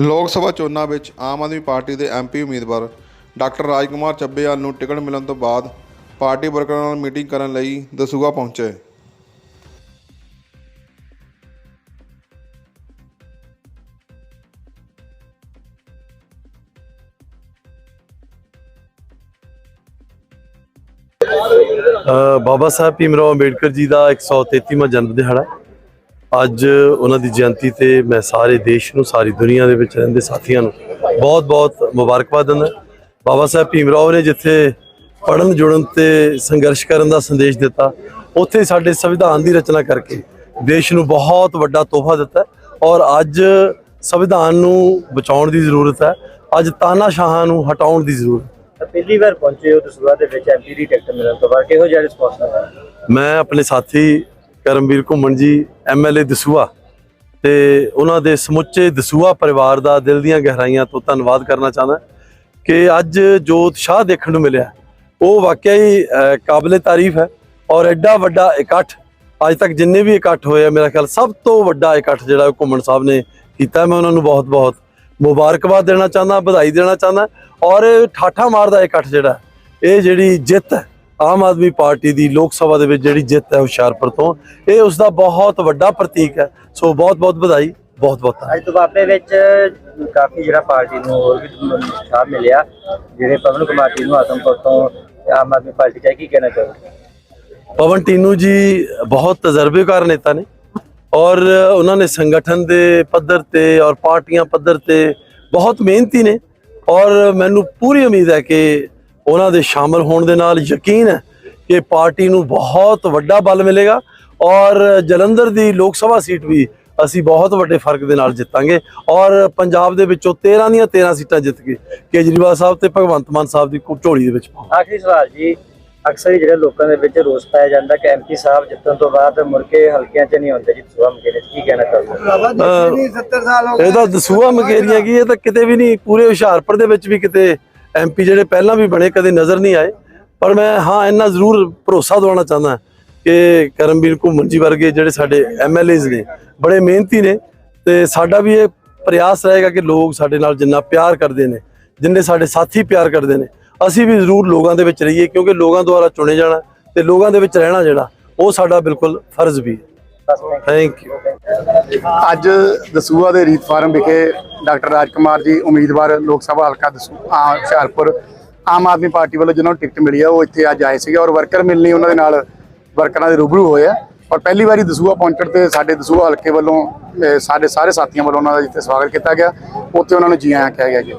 ਲੋਕ ਸਭਾ ਚੋਣਾਂ ਵਿੱਚ ਆਮ ਆਦਮੀ ਪਾਰਟੀ ਦੇ ਐਮਪੀ ਉਮੀਦਵਾਰ ਡਾਕਟਰ ਰਾਜਕੁਮਾਰ ਚੱਬੇਵਾਲ ਨੂੰ ਟਿਕਟ ਮਿਲਣ ਤੋਂ ਬਾਅਦ ਪਾਰਟੀ ਵਰਕਰਾਂ ਨਾਲ ਮੀਟਿੰਗ ਕਰਨ ਲਈ ਦਸੂਹਾ ਪਹੁੰਚੇ। ਬਾਬਾ ਸਾਹਿਬ ਭੀਮ ਰਾਓ ਅੰਬੇਡਕਰ ਜੀ ਦਾ 133ਵਾਂ ਜਨਮ ਦਿਹਾੜਾ। ਅੱਜ ਉਹਨਾਂ ਦੀ ਜਯੰਤੀ ਤੇ ਮੈਂ ਸਾਰੇ ਦੇਸ਼ ਨੂੰ ਸਾਰੀ ਦੁਨੀਆ ਦੇ ਵਿੱਚ ਰਹਿੰਦੇ ਸਾਥੀਆਂ ਨੂੰ ਬਹੁਤ-ਬਹੁਤ ਮੁਬਾਰਕਬਾਦ ਦਿੰਦਾ। ਬਾਬਾ ਸਾਹਿਬ ਭੀਮਰਾਓ ਨੇ ਜਿੱਥੇ ਪੜਨ ਜੁੜਨ ਤੇ ਸੰਘਰਸ਼ ਕਰਨ ਦਾ ਸੰਦੇਸ਼ ਦਿੱਤਾ ਉੱਥੇ ਸਾਡੇ ਸੰਵਿਧਾਨ ਦੀ ਰਚਨਾ ਕਰਕੇ ਦੇਸ਼ ਨੂੰ ਬਹੁਤ ਵੱਡਾ ਤੋਹਫਾ ਦਿੱਤਾ। ਔਰ ਅੱਜ ਸੰਵਿਧਾਨ ਨੂੰ ਬਚਾਉਣ ਦੀ ਜ਼ਰੂਰਤ ਹੈ ਅੱਜ ਤਾਨਾਸ਼ਾਹਾਂ ਨੂੰ ਹਟਾਉਣ ਦੀ ਜ਼ਰੂਰਤ ਹੈ। ਪਹਿਲੀ ਵਾਰ ਪਹੁੰਚੇ ਹੋ ਦਸੂਹਾ ਦੇ ਵਿੱਚ ਐਮਪੀ ਦੀ ਟਿਕਟ ਮਿਲਣ ਤੋਂ ਬਾਅਦ ਕਿਹੋ ਜਿਹਾ ਰਿਸਪੌਂਸ ਮਿਲਿਆ? ਮੈਂ ਆਪਣੇ ਸਾਥੀ ਕਰਮਵੀਰ ਘੁੰਮਣ ਜੀ ਐਮਐਲਏ ਦਸੂਆ ਤੇ ਉਹਨਾਂ ਦੇ ਸਮੁੱਚੇ ਦਸੂਆ ਪਰਿਵਾਰ ਦਾ ਦਿਲ ਦੀਆਂ ਗਹਿਰਾਈਆਂ ਤੋਂ ਧੰਨਵਾਦ ਕਰਨਾ ਚਾਹੁੰਦਾ ਕਿ ਅੱਜ ਜੋ ਉਤਸ਼ਾਹ ਦੇਖਣ ਨੂੰ ਮਿਲਿਆ। ਉਹ ਵਾਕਿਆ ਹੀ ਕਾਬਲੇ ਤਾਰੀਫ ਹੈ ਔਰ ਐਡਾ ਵੱਡਾ ਇਕੱਠ, ਅੱਜ ਤੱਕ ਜਿੰਨੇ ਵੀ ਇਕੱਠ ਹੋਏ ਆ, ਮੇਰਾ ਖਿਆਲ ਸਭ ਤੋਂ ਵੱਡਾ ਇਕੱਠ ਜਿਹੜਾ ਉਹ ਘੁੰਮਣ ਸਾਹਿਬ ਨੇ ਕੀਤਾ। ਮੈਂ ਉਹਨਾਂ ਨੂੰ ਬਹੁਤ-ਬਹੁਤ ਮੁਬਾਰਕਬਾਦ ਦੇਣਾ ਚਾਹੁੰਦਾ, ਵਧਾਈ ਦੇਣਾ ਚਾਹੁੰਦਾ ਔਰ ਠਾਠਾ ਮਾਰਦਾ ਇਕੱਠ ਜਿਹੜਾ, ਇਹ ਜਿਹੜੀ ਜਿੱਤ ਹੈ ਆਮ ਆਦਮੀ ਪਾਰਟੀ ਦੀ ਲੋਕ ਸਭਾ ਦੇ ਵਿੱਚ ਜਿਹੜੀ ਜਿੱਤ ਹੈ ਹੁਸ਼ਿਆਰਪੁਰ ਤੋਂ ਇਹ ਉਸ ਦਾ ਬਹੁਤ ਵੱਡਾ ਪ੍ਰਤੀਕ ਹੈ ਸੋ ਬਹੁਤ ਬਹੁਤ ਵਧਾਈ ਬਹੁਤ ਬਹੁਤ। ਅੱਜ ਦੁਆਬੇ ਵਿੱਚ ਕਾਫੀ ਜਿਹੜਾ ਪਾਰਟੀ ਨੂੰ ਹੋਰ ਵੀ ਉਤਸ਼ਾਹ ਮਿਲਿਆ ਜਿਹੜੇ ਪਵਨ ਕੁਮਾਰ ਜੀ ਨੂੰ ਆਤਮਪੁਰ ਤੋਂ ਆਮ ਆਦਮੀ ਪਾਰਟੀ ਚਾਹੀ ਕੀ ਕਹਿਣਾ ਚਾਹੋਗੇ ਪਵਨ ਟੀਨੂ ਜੀ ਬਹੁਤ ਤਜਰਬੇਕਾਰ ਨੇਤਾ ਨੇ ਔਰ ਉਹਨਾਂ ਨੇ ਸੰਗਠਨ ਦੇ ਪੱਧਰ ਤੇ ਔਰ ਪਾਰਟੀਆਂ ਪੱਧਰ ਤੇ ਬਹੁਤ ਮਿਹਨਤੀ ਨੇ ਔਰ ਮੈਨੂੰ ਪੂਰੀ ਉਮੀਦ ਹੈ ਕਿ ਉਹਨਾਂ ਦੇ ਸ਼ਾਮਲ ਹੋਣ ਦੇ ਨਾਲ ਯਕੀਨ ਹੈ ਕਿ ਪਾਰਟੀ ਨੂੰ ਬਹੁਤ ਵੱਡਾ ਬਲ ਮਿਲੇਗਾ ਔਰ ਜਲੰਧਰ ਦੀ ਲੋਕ ਸਭਾ ਸੀਟ ਵੀ ਅਸੀਂ ਬਹੁਤ ਵੱਡੇ ਫ਼ਰਕ ਦੇ ਨਾਲ ਜਿੱਤਾਂਗੇ ਔਰ ਪੰਜਾਬ ਦੇ ਵਿੱਚੋਂ 13 ਦੀਆਂ 13 ਸੀਟਾਂ ਜਿੱਤ ਕੇ ਕੇਜਰੀਵਾਲ ਸਾਹਿਬ ਤੇ ਭਗਵੰਤ ਮਾਨ ਸਾਹਿਬ ਦੀ ਝੋਲੀ ਦੇ ਵਿੱਚ ਆਖਰੀ ਸਵਾਲ ਜੀ ਅਕਸਰ ਜਿਹੜੇ ਲੋਕਾਂ ਦੇ ਵਿੱਚ ਰੋਸ ਪਾਇਆ ਜਾਂਦਾ ਕਿ ਐਮਪੀ ਸਾਹਿਬ ਜਿੱਤਣ ਤੋਂ ਬਾਅਦ ਮੁੜ ਕੇ ਹਲਕਿਆਂ 'ਚ ਨਹੀਂ ਆਉਂਦੇ ਜੀ ਦਸੂਹਾ ਮਕੇਲੇ 'ਚ ਕੀ ਕਹਿਣਾ ਚਾਹੋਗੇ? ਇਹਦਾ ਦਸੂਆ ਮਕੇਰੀਆਂ ਕੀ ਇਹ ਤਾਂ ਕਿਤੇ ਵੀ ਨਹੀਂ ਪੂਰੇ ਹੁਸ਼ਿਆਰਪੁਰ ਦੇ ਵਿੱਚ ਵੀ ਕਿਤੇ ਐਮਪੀ ਜਿਹੜੇ ਪਹਿਲਾਂ ਵੀ ਬਣੇ ਕਦੇ ਨਜ਼ਰ ਨਹੀਂ ਆਏ। ਪਰ ਮੈਂ ਹਾਂ ਇੰਨਾ ਜ਼ਰੂਰ ਭਰੋਸਾ ਦਿਵਾਉਣਾ ਚਾਹੁੰਦਾ ਕਿ ਕਰਮਵੀਰ ਘੁੰਮਣ ਜੀ ਵਰਗੇ ਜਿਹੜੇ ਸਾਡੇ ਐਮਐਲਏਜ਼ ਨੇ ਬੜੇ ਮਿਹਨਤੀ ਨੇ ਤੇ ਸਾਡਾ ਵੀ ਇਹ ਪ੍ਰਯਾਸ ਰਹੇਗਾ ਕਿ ਲੋਕ ਸਾਡੇ ਨਾਲ ਜਿੰਨਾ ਪਿਆਰ ਕਰਦੇ ਨੇ ਜਿੰਨੇ ਸਾਡੇ ਸਾਥੀ ਪਿਆਰ ਕਰਦੇ ਨੇ ਅਸੀਂ ਵੀ ਜ਼ਰੂਰ ਲੋਕਾਂ ਦੇ ਵਿੱਚ ਰਹੀਏ ਕਿਉਂਕਿ ਲੋਕਾਂ ਦੁਆਰਾ ਚੁਣੇ ਜਾਣਾ ਤੇ ਲੋਕਾਂ ਦੇ ਵਿੱਚ ਰਹਿਣਾ ਜਿਹੜਾ ਉਹ ਸਾਡਾ ਬਿਲਕੁਲ ਫਰਜ਼ ਵੀ ਹੈ. ਥੈਂਕ ਯੂ ਅੱਜ ਦਸੂਹਾ ਦੇ ਰੀਤ ਫਾਰਮ ਵਿਖੇ ਡਾਕਟਰ ਰਾਜਕੁਮਾਰ ਜੀ, ਉਮੀਦਵਾਰ ਲੋਕ ਸਭਾ ਹਲਕਾ ਦਸੂਹਾ ਹੁਸ਼ਿਆਰਪੁਰ, ਆਮ ਆਦਮੀ ਪਾਰਟੀ ਵੱਲੋਂ ਜਿਹਨਾਂ ਨੂੰ ਟਿਕਟ ਮਿਲੀ ਆ, ਉਹ ਇੱਥੇ ਅੱਜ ਆਏ ਸੀਗੇ ਔਰ ਵਰਕਰ ਮਿਲਣੀ ਉਹਨਾਂ ਦੇ ਨਾਲ ਵਰਕਰਾਂ ਦੇ ਰੂਬਰੂ ਹੋਏ ਆ। ਔਰ ਪਹਿਲੀ ਵਾਰੀ ਦਸੂਹਾ ਪਹੁੰਚਣ ਤੇ ਸਾਡੇ ਦਸੂਹਾ ਹਲਕੇ ਵੱਲੋਂ ਸਾਡੇ ਸਾਰੇ ਸਾਥੀਆਂ ਵੱਲੋਂ ਉਹਨਾਂ ਦਾ ਜਿੱਥੇ ਸਵਾਗਤ ਕੀਤਾ ਗਿਆ, ਉੱਥੇ ਉਹਨਾਂ ਨੂੰ ਜੀ ਆਇਆਂ ਕਿਹਾ ਗਿਆ ਜੀ।